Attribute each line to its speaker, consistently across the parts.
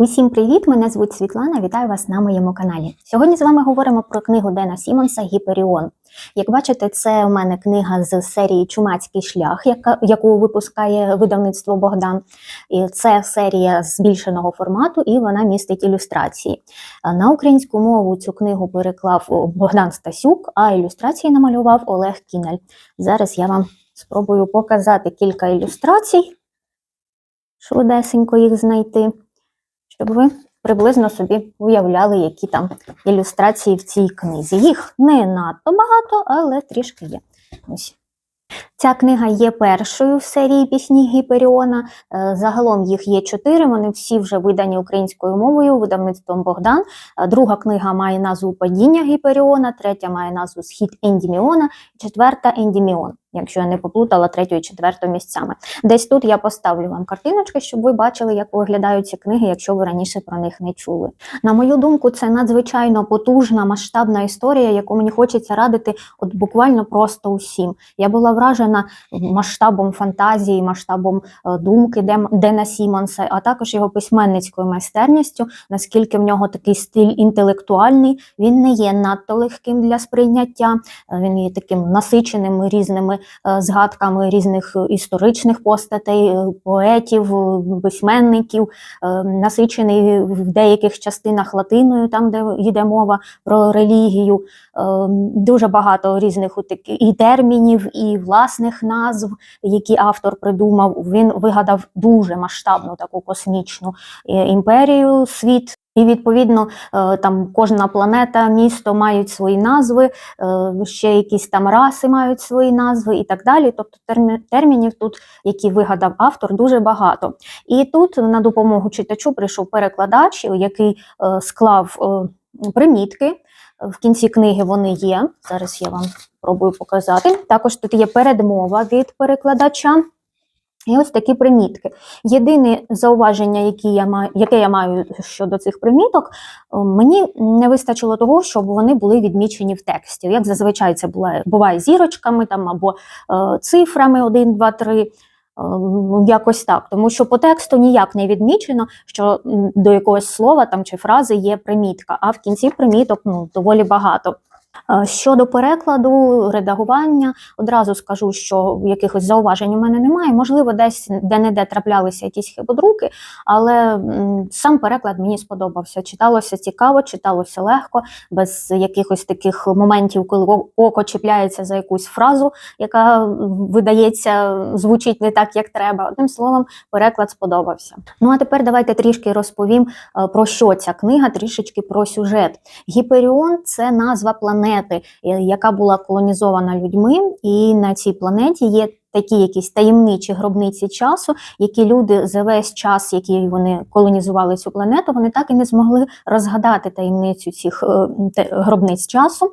Speaker 1: Усім привіт! Мене звуть Світлана. Вітаю вас на моєму каналі. Сьогодні з вами говоримо про книгу Дена Сімонса Гіперіон. Як бачите, це у мене книга з серії Чумацький шлях, яка, яку випускає видавництво Богдан. І це серія збільшеного формату, і вона містить ілюстрації. На українську мову цю книгу переклав Богдан Стасюк, а ілюстрації намалював Олег Кінель. Зараз я вам спробую показати кілька ілюстрацій, швидесенько їх знайти щоб ви приблизно собі уявляли, які там ілюстрації в цій книзі. Їх не надто багато, але трішки є. Ось. Ця книга є першою в серії пісні Гіперіона. Е, Загалом їх є чотири. Вони всі вже видані українською мовою, видавництвом Богдан. Е, Друга книга має назву Падіння Гіперіона, третя має назву Схід Ендіміона, четверта Ендіміон. Якщо я не поплутала третю і четверту місцями. Десь тут я поставлю вам картиночки, щоб ви бачили, як виглядають ці книги, якщо ви раніше про них не чули. На мою думку, це надзвичайно потужна масштабна історія, яку мені хочеться радити от буквально просто усім. Я була вражена масштабом фантазії, масштабом е, думки Дена Сімонса, а також його письменницькою майстерністю, наскільки в нього такий стиль інтелектуальний. Він не є надто легким для сприйняття. Е, Він є таким насиченим різними згадками різних е, історичних постатей, е, поетів, е, письменників, е, насичений в деяких частинах латиною, там де йде мова про релігію. Е, Дуже багато різних і термінів, і власних назв, які автор придумав. Він вигадав дуже масштабну таку космічну е, імперію, світ. І відповідно е, там кожна планета, місто мають свої назви, е, ще якісь там раси мають свої назви і так далі. Тобто термі- термінів тут, які вигадав автор, дуже багато. І тут на допомогу читачу прийшов перекладач, який е, склав примітки. В кінці книги вони є. Зараз я вам спробую показати. Також тут є передмова від перекладача. І ось такі примітки. Єдине зауваження, які я маю, яке я маю щодо цих приміток, е, мені не вистачило того, щоб вони були відмічені в тексті. Як зазвичай це буває зірочками там, або е, цифрами 1, 2, 3. е, ну, Якось так, тому що по тексту ніяк не відмічено, що до якогось слова там чи фрази є примітка, а в кінці приміток ну, доволі багато. Е, Щодо перекладу, редагування, одразу скажу, що якихось зауважень у мене немає. Можливо, десь де-не-де траплялися якісь хибодруки, але сам переклад мені сподобався. Читалося цікаво, читалося легко, без якихось таких моментів, коли око чіпляється за якусь фразу, яка видається, звучить не так, як треба. Одним словом, переклад сподобався. Ну а тепер давайте трішки розповім е, про що ця книга, трішечки про сюжет. Гіперіон це назва планети, е, яка була колонізована людьми, і на цій планеті є. Такі якісь таємничі гробниці часу, які люди за весь час, який вони колонізували цю планету, вони так і не змогли розгадати таємницю цих е, гробниць часу.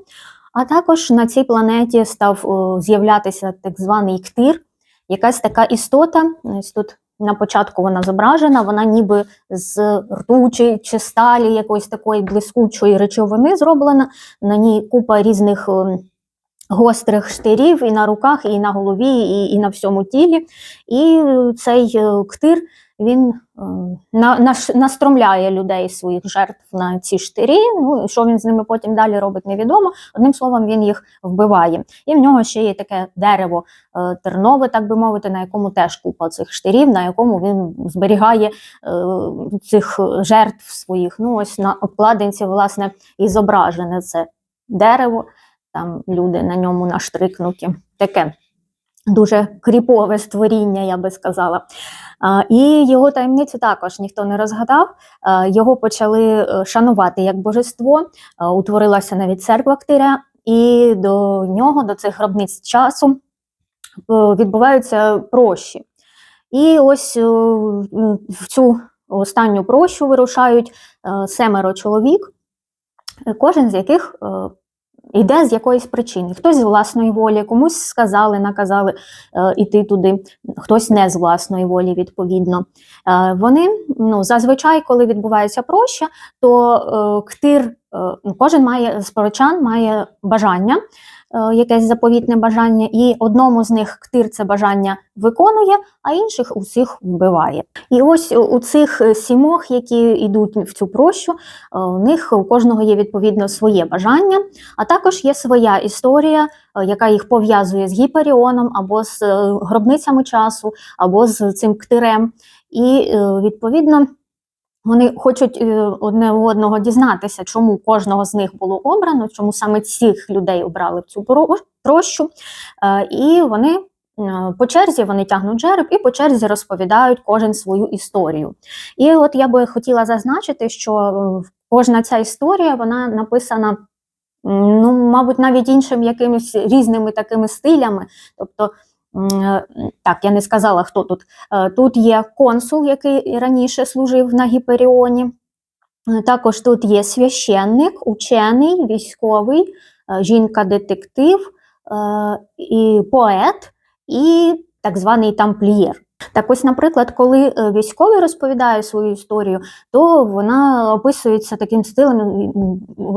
Speaker 1: А також на цій планеті став е, з'являтися так званий ктир, якась така істота. Ось тут на початку вона зображена, вона ніби з ртучі чи сталі якоїсь такої блискучої речовини зроблена. На ній купа різних ем, гострих штирів і на руках, і на голові, і, і на всьому тілі. І е, цей е, ктир він е, на, настромляє людей своїх жертв на ці штирі. Ну і що він з ними потім далі робить, невідомо. Одним словом, він їх вбиває. І в нього ще є таке дерево е, тернове, так би мовити, на якому теж купа цих штирів, на якому він зберігає е, цих жертв своїх. Ну, ось на обкладинці, власне, і зображене це дерево. Там люди на ньому наштрикнуті. Таке дуже кріпове створіння, я би сказала. І його таємницю також ніхто не розгадав. Його почали е, шанувати як божество. Утворилася навіть церква Ктиря, і до нього, до цих гробниць часу, е, відбуваються прощі. І ось е, в цю останню прощу вирушають семеро чоловік, кожен з яких йде з якоїсь причини. Хтось з власної волі, комусь сказали, наказали е, іти туди, хтось не з власної волі, відповідно. Е, вони ну, зазвичай, коли відбувається проща, то е, ктир кожен має з має бажання, якесь заповітне бажання, і одному з них ктир це бажання виконує, а інших усіх вбиває. І ось у- цих е, сімох, які йдуть в цю прощу, е, у них у кожного є відповідно своє бажання, а також є своя історія, е, яка їх пов'язує з гіперіоном або з е, гробницями часу, або з цим ктирем. І е, відповідно. Вони хочуть е, одне у одного дізнатися, чому кожного з них було обрано, чому саме цих людей обрали в цю прощу. Е, І вони е, по черзі вони тягнуть жереб і по черзі розповідають кожен свою історію. І от я би хотіла зазначити, що кожна ця історія вона написана. Ну, мабуть, навіть іншими якимись різними такими стилями. Тобто, так, я не сказала, хто тут. Е, Тут є консул, який раніше служив на Гіперіоні. Е, Також тут є священник, учений, військовий, е, жінка-детектив, е, і поет, і так званий тамплієр. Так ось, наприклад, коли е, військовий розповідає свою історію, то вона описується таким стилем,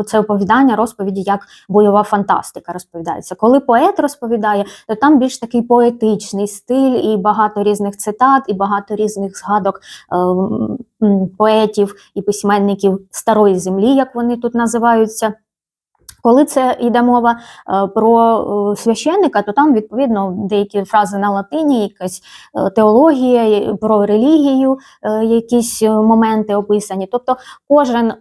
Speaker 1: це оповідання, розповіді, як бойова фантастика розповідається. Коли поет розповідає, то там більш такий поетичний стиль, і багато різних цитат, і багато різних згадок е, поетів і письменників старої землі, як вони тут називаються. Коли це йде мова е, про е, священника, то там відповідно деякі фрази на латині, якась е, теологія, про релігію, якісь моменти описані. Тобто кожен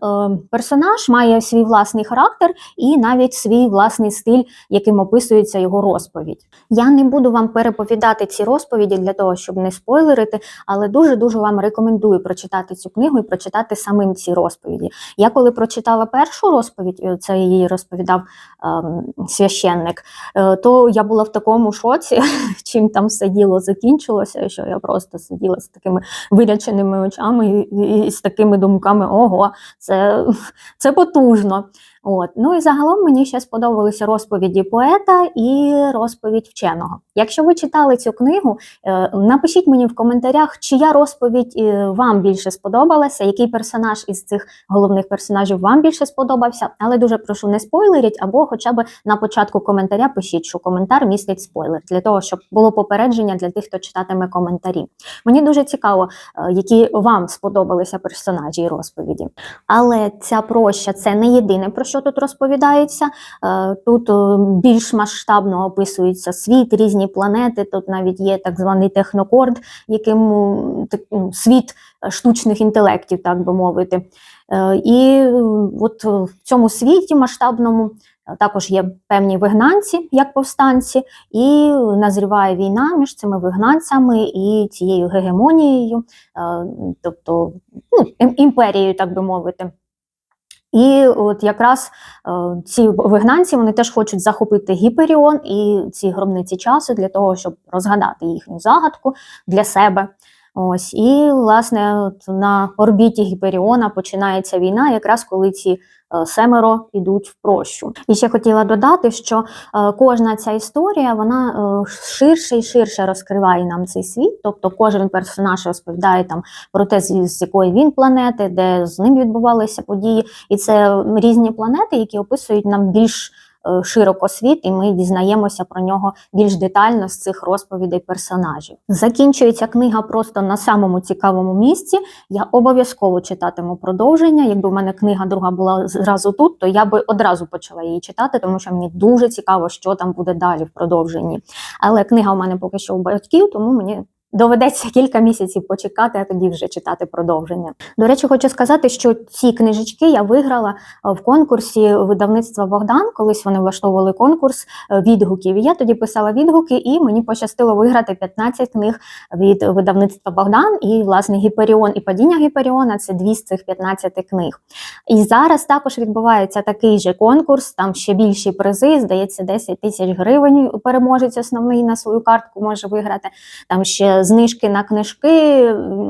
Speaker 1: персонаж має свій власний характер і навіть свій власний стиль, яким описується його розповідь. Я не буду вам переповідати ці розповіді для того, щоб не спойлерити, але дуже дуже вам рекомендую прочитати цю книгу і прочитати самим ці розповіді. Я коли прочитала першу розповідь, це її розповідав ем, священник, е, то я була в такому шоці, чим там все діло закінчилося, що я просто сиділа з такими виряченими очами і, і, і з такими думками: ого, це, це потужно. От. Ну і загалом мені ще сподобалися розповіді поета і розповідь вченого. Якщо ви читали цю книгу, е, напишіть мені в коментарях, чия розповідь е, вам більше сподобалася, який персонаж із цих головних персонажів вам більше сподобався. Але дуже прошу не спойлеріть, або хоча б на початку коментаря пишіть, що коментар містить спойлер, для того, щоб було попередження для тих, хто читатиме коментарі. Мені дуже цікаво, е, які вам сподобалися персонажі і розповіді. Але ця проща це не єдине про що тут розповідається. Е, Тут е, більш масштабно описується світ, різні планети. Тут навіть є так званий технокорд, яким м, світ е, штучних інтелектів, так би мовити. І от в цьому світі масштабному також є певні вигнанці, як повстанці, і назріває війна між цими вигнанцями і цією гегемонією, тобто ну, імперією, так би мовити. І от якраз е, ці вигнанці вони теж хочуть захопити Гіперіон і ці гробниці часу для того, щоб розгадати їхню загадку для себе. Ось і власне от на орбіті Гіперіона починається війна, якраз коли ці е, семеро йдуть в прощу. І ще хотіла додати, що е, кожна ця історія вона е, ширше і ширше розкриває нам цей світ. Тобто кожен персонаж розповідає там про те, з якої він планети, де з ним відбувалися події. І це різні планети, які описують нам більш широко світ, і ми дізнаємося про нього більш детально з цих розповідей персонажів. Закінчується книга просто на самому цікавому місці. Я обов'язково читатиму продовження. Якби в мене книга друга була зразу тут, то я би одразу почала її читати, тому що мені дуже цікаво, що там буде далі в продовженні. Але книга у мене поки що у батьків, тому мені. Доведеться кілька місяців почекати, а тоді вже читати продовження. До речі, хочу сказати, що ці книжечки я виграла е, в конкурсі видавництва Богдан. Колись вони влаштовували конкурс е, відгуків. Я тоді писала відгуки, і мені пощастило виграти 15 книг від видавництва Богдан. І власне Гіперіон і падіння Гіперіона це дві з цих 15 книг. І зараз також відбувається такий же конкурс. Там ще більші призи. Здається, 10 тисяч гривень переможець основний на свою картку може виграти. Там ще знижки на книжки.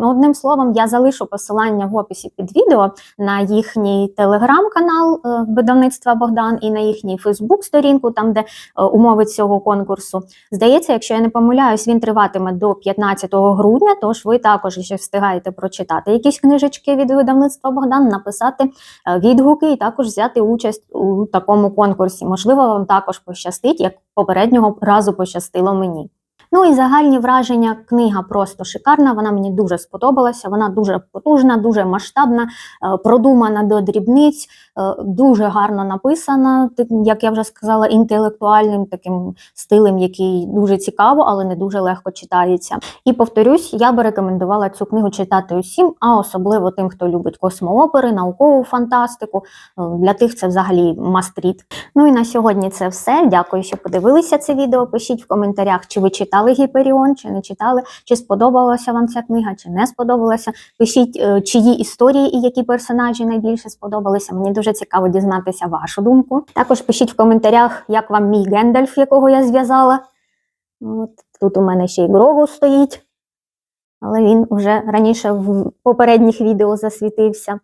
Speaker 1: Одним словом, я залишу посилання в описі під відео на їхній телеграм-канал е, видавництва Богдан і на їхній Фейсбук-сторінку, там де е, умови цього конкурсу. Здається, якщо я не помиляюсь, він триватиме до 15 грудня, тож ви також ще встигаєте прочитати якісь книжечки від видавництва Богдан, написати е, відгуки і також взяти участь у такому конкурсі. Можливо, вам також пощастить, як попереднього разу пощастило мені. Ну і загальні враження. Книга просто шикарна. Вона мені дуже сподобалася. Вона дуже потужна, дуже масштабна, е, продумана до дрібниць, е, дуже гарно написана, як я вже сказала, інтелектуальним таким стилем, який дуже цікаво, але не дуже легко читається. І повторюсь, я би рекомендувала цю книгу читати усім, а особливо тим, хто любить космоопери, наукову фантастику. Е, Для тих це взагалі мастріт. Ну і на сьогодні це все. Дякую, що подивилися це відео. Пишіть в коментарях, чи ви читали Гіперіон, чи не читали, чи сподобалася вам ця книга, чи не сподобалася. Пишіть, е, чиї історії і які персонажі найбільше сподобалися. Мені дуже цікаво дізнатися вашу думку. Також пишіть в коментарях, як вам мій Гендальф, якого я зв'язала. От тут у мене ще й Грогу стоїть, але він вже раніше в попередніх відео засвітився.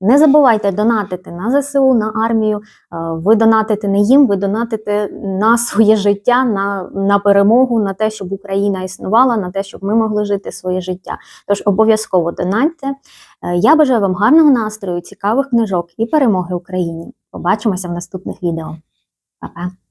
Speaker 1: Не забувайте донатити на ЗСУ, на армію. Е, Ви донатите не їм, ви донатите на своє життя, на, на перемогу, на те, щоб Україна існувала, на те, щоб ми могли жити своє життя. Тож обов'язково донатьте. Е, Я бажаю вам гарного настрою, цікавих книжок і перемоги Україні. Побачимося в наступних відео. Па-па!